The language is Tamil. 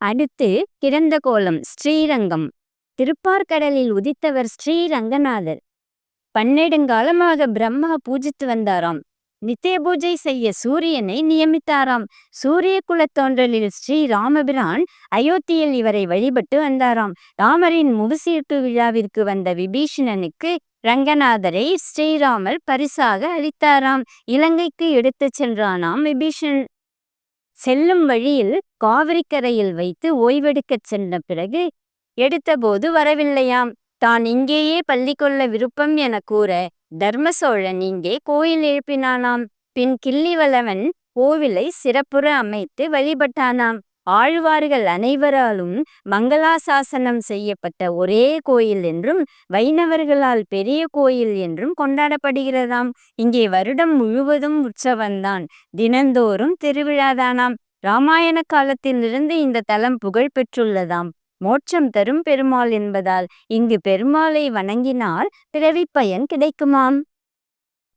அடுத்து கிடந்த கோலம் ஸ்ரீரங்கம். திருப்பார்கடலில் உதித்தவர் ஸ்ரீரங்கநாதர். பன்னெடுங்காலமாக பிரம்மா பூஜித்து வந்தாராம். நித்திய பூஜை செய்ய சூரியனை நியமித்தாராம். சூரிய குலத்தோன்றலில் ஸ்ரீ ராமபிரான் அயோத்தியில் இவரை வழிபட்டு வந்தாராம். ராமரின் முகசீட்டு விழாவிற்கு வந்த விபீஷணனுக்கு ரங்கநாதரை ஸ்ரீராமர் பரிசாக அளித்தாராம். இலங்கைக்கு எடுத்துச் சென்றானாம் விபீஷன் செல்லும் வழியில் காவிரிக்கரையில் வைத்து ஓய்வெடுக்கச் சென்ற பிறகு எடுத்தபோது வரவில்லையாம். தான் இங்கேயே பள்ளி கொள்ள விருப்பம் என கூற தர்ம சோழன் இங்கே கோயில் எழுப்பினானாம். பின் கிள்ளிவளவன் கோவிலை சிறப்புற அமைத்து வழிபட்டானாம். ஆழ்வார்கள் அனைவராலும் மங்களாசாசனம் செய்யப்பட்ட ஒரே கோயில் என்றும் வைணவர்களால் பெரிய கோயில் என்றும் கொண்டாடப்படுகிறதாம். இங்கே வருடம் முழுவதும் உற்சவந்தான் தினந்தோறும் திருவிழாதானாம். ராமாயண காலத்திலிருந்து இந்த தலம் புகழ் பெற்றுள்ளதாம். மோட்சம் தரும் பெருமாள் என்பதால் இங்கு பெருமாளை வணங்கினால் பிறவிப் பயன் கிடைக்குமாம்.